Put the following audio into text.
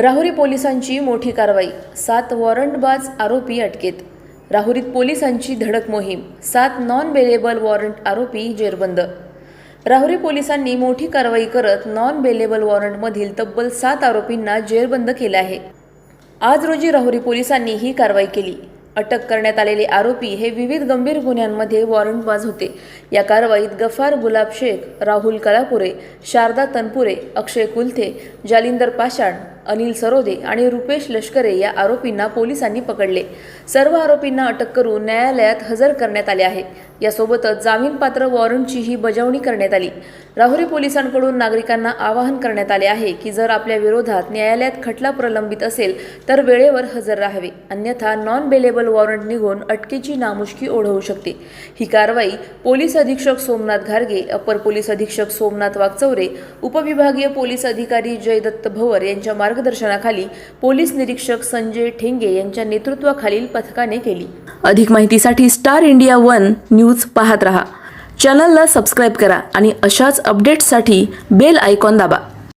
राहुरी पोलिसांची मोठी कारवाई सात वॉरंटबाज आरोपी अटकेत. राहुरीत पोलिसांची धडक मोहीम सात नॉन बेलेबल वॉरंट आरोपी जेरबंद. राहुरी पोलिसांनी मोठी कारवाई करत नॉन बेलेबल वॉरंटमधील तब्बल सात आरोपींना जेरबंद केले आहे. आज रोजी राहुरी पोलिसांनी ही कारवाई केली. अटक करण्यात आलेले आरोपी हे विविध गंभीर गुन्ह्यांमध्ये वॉरंटबाज होते. या कारवाईत गफार गुलाब शेख राहुल कलापुरे शारदा तनपुरे अक्षय कुलथे जालिंदर पाषाण अनिल सरोदे आणि रुपेश लष्करे या आरोपींना पोलिसांनी पकडले. सर्व आरोपींना अटक करून न्यायालयात हजर करण्यात आले आहे. यासोबतच जामीनपात्र वॉरंटचीही बजावणी करण्यात आली. राहुरी पोलिसांकडून नागरिकांना आवाहन करण्यात आले आहे की जर आपल्या विरोधात न्यायालयात खटला प्रलंबित असेल तर वेळेवर हजर राहावे. अन्यथा नॉन बेलेबल वॉरंट निघून अटकेची नामुष्की ओढवू शकते. ही कारवाई पोलीस अधीक्षक सोमनाथ घारगे अपर पोलीस अधीक्षक सोमनाथ वागचौरे उपविभागीय पोलीस अधिकारी जयदत्त भवर यांच्या मार्गदर्शनाखाली पोलीस निरीक्षक संजय ठेंगे यांच्या नेतृत्वाखालील पथकाने केली. अधिक माहितीसाठी स्टार इंडिया वन न्यूज पाहत रहा. चॅनलला सबस्क्राईब करा आणि अशाच अपडेट्ससाठी बेल आयकॉन दाबा.